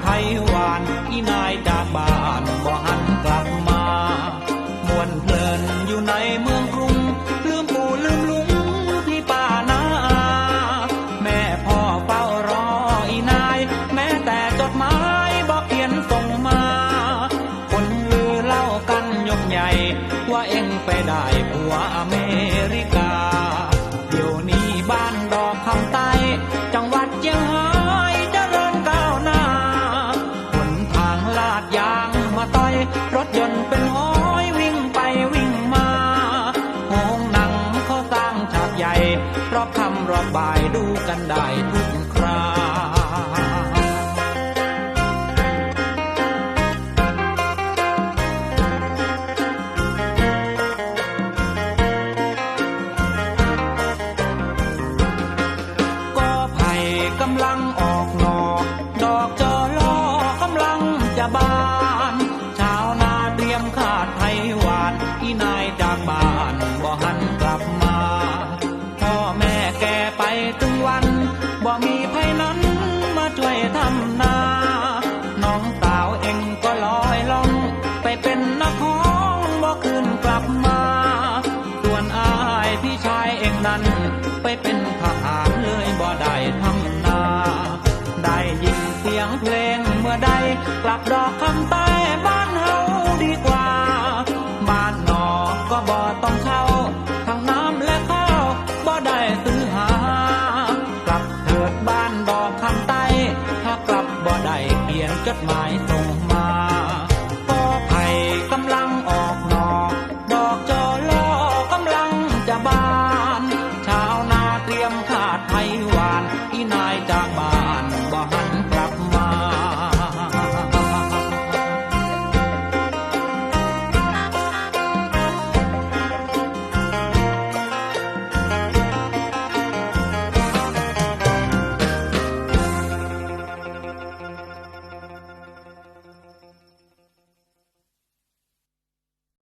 ไทยหวานอีนายจากบ้านบ่หันกลับมามวนเพลินอยู่ในเมืองกรุง ลืมปู่ลืมลุงพี่ป่านาาแม่พ่อเฝ้ารออีนาย แม้แต่จดหมายบอกเขียนส่งมา คนลือเล่ากันยกใหญ่ ว่าเอ็งไปได้ผัวอเมริก เพราะคำรอบบ่ายดูกันได้ทุกคราก็ไผ่กำลังออกหนอกดอกจอลอกำลังจะบานชาวนาเตรียมขาดไทยหวานอีนายจากบ้านบ่หัน มีไผนั้นมาช่วยทำนา น้องสาวเองก็ลอยล่อง ไปเป็นนักของบ่คืนกลับมา ส่วนอายพี่ชายเองนั้น ไปเป็นทหารเลยบ่ได้ทำนา ได้ยินเสียงเพลงเมื่อใด กลับดอกคำใต้บ้านเฮาดีกว่า บ้านหนอก็บ่ต้องเข้าทั้งน้ำและข้าวบ่ได้ซื้อหา ได้เขียนจดหมายส่งมาก็ไผ่กำลังออกนอกดอกจอลอกำลังจะบานชาวนาเตรียมขาดไผ่หวานอีนายจากบ้านบ่หันกล